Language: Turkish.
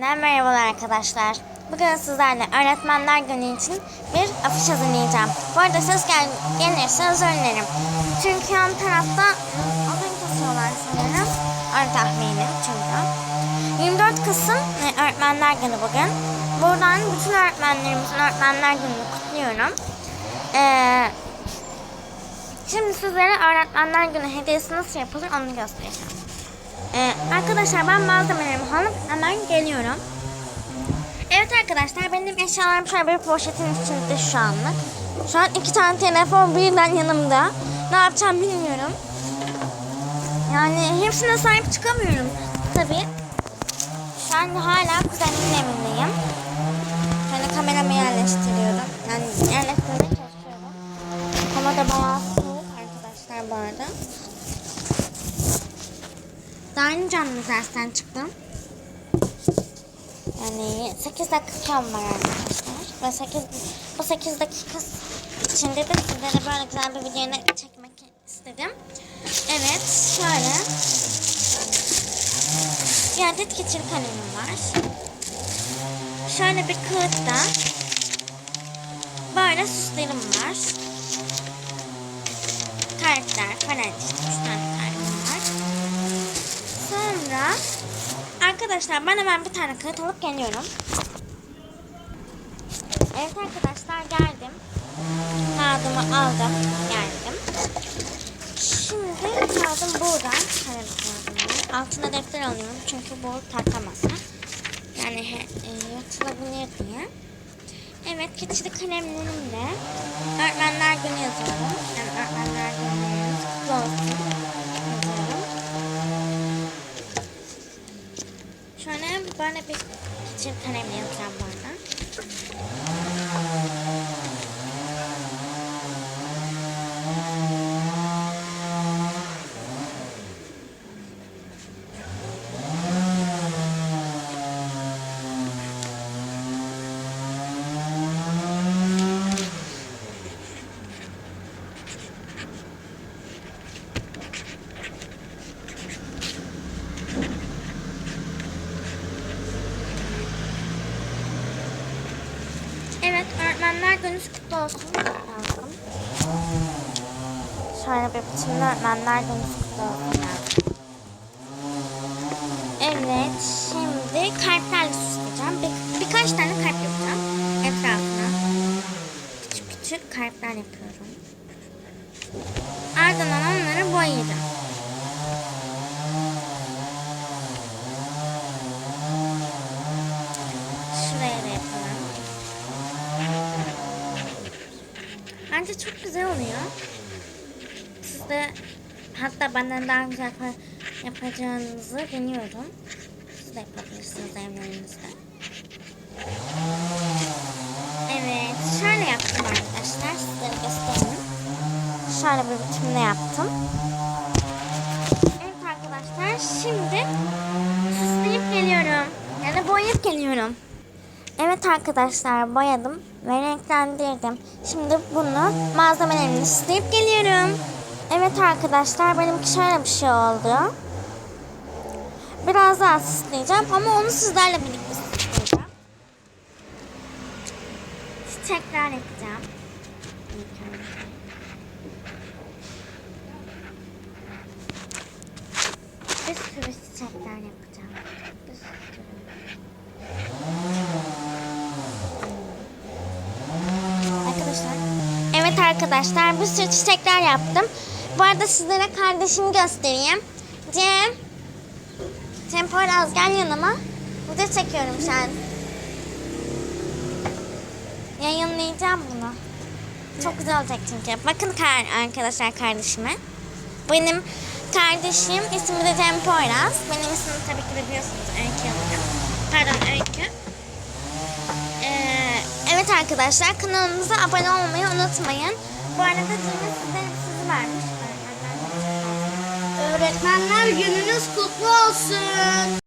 Merhabalar arkadaşlar. Bugün sizlerle öğretmenler günü için bir afiş hazırlayacağım. Bu arada ses gel gelirse özür dilerim. Çünkü yan tarafta odun kesiyorlar sanırım. Öyle tahminim çünkü. 24 Kasım e, öğretmenler günü bugün. Buradan bütün öğretmenlerimizin öğretmenler gününü kutluyorum. Ee, şimdi sizlere öğretmenler günü hediyesi nasıl yapılır onu göstereceğim. Ee, arkadaşlar ben malzemelerimi alıp hemen geliyorum. Evet arkadaşlar benim eşyalarım şöyle bir poşetin içinde şu anlık. Şu an iki tane telefon birden yanımda. Ne yapacağım bilmiyorum. Yani hepsine sahip çıkamıyorum tabii. Şu an hala kuzenimin evindeyim. Şöyle kameramı yerleştiriyorum. Yani yerleştirmeye çalışıyorum. Hava da bayağı soğuk arkadaşlar bu arada. Daha önce canlı dersten çıktım. Yani 8 dakikam var arkadaşlar. Ve 8, bu 8 dakika içinde de sizlere böyle güzel bir video çekmek istedim. Evet şöyle. Bir adet keçir kalemim var. Şöyle bir kağıtta böyle süslerim var. Kartlar falan işte. Üç tane kartım var. Sonra arkadaşlar ben hemen bir tane kağıt alıp geliyorum. Evet arkadaşlar geldim. Kağıdımı aldım. Geldim. Şimdi kağıdım kağıdımı. Altına defter alıyorum çünkü bu tahta masa. Yani he, e, yırtılabilir diye. Evet keçili kalemlerimle öğretmenler günü yazıyorum. Yani öğretmenler günü kutlu yazıyorum. Şöyle böyle bir Evet, öğretmenler günü kutlu olsun. Şöyle bir biçimde öğretmenler günü kutlu olsun. Evet, şimdi kalplerle süsleyeceğim. Bir, birkaç tane kalp yapacağım. Etrafına. Küçük küçük kalpler yapıyorum. Ardından onları boyayacağım. Bence çok güzel oluyor. Siz de hatta benden daha güzel yapa- yapacağınızı biliyorum. Siz de yapabilirsiniz evlerinizde. Evet, şöyle yaptım arkadaşlar. Sizlere göstereyim. Şöyle bir biçimde yaptım. Evet arkadaşlar, şimdi süsleyip geliyorum. Yani boyayıp geliyorum. Evet arkadaşlar boyadım ve renklendirdim. Şimdi bunu malzemelerini süsleyip geliyorum. Evet arkadaşlar benimki şöyle bir şey oldu. Biraz daha süsleyeceğim ama onu sizlerle birlikte süsleyeceğim. Çiçekler yapacağım. İlk önce. Bir sürü çiçekler yapacağım. Bir sürü. Arkadaşlar. Evet arkadaşlar bir sürü çiçekler yaptım. Bu arada sizlere kardeşimi göstereyim. Cem. Cem Poyraz gel yanıma. Video çekiyorum şu an. Yayınlayacağım bunu. Çok güzel olacak çünkü. Bakın kar arkadaşlar kardeşime. Benim kardeşim ismi de Cem Poyraz. Benim ismimi tabii ki de biliyorsunuz Öykü Yıldırım. Pardon Öykü. Arkadaşlar kanalımıza abone olmayı unutmayın. Bu arada Cem'in size sizi vermiş. Öğretmenler gününüz kutlu olsun.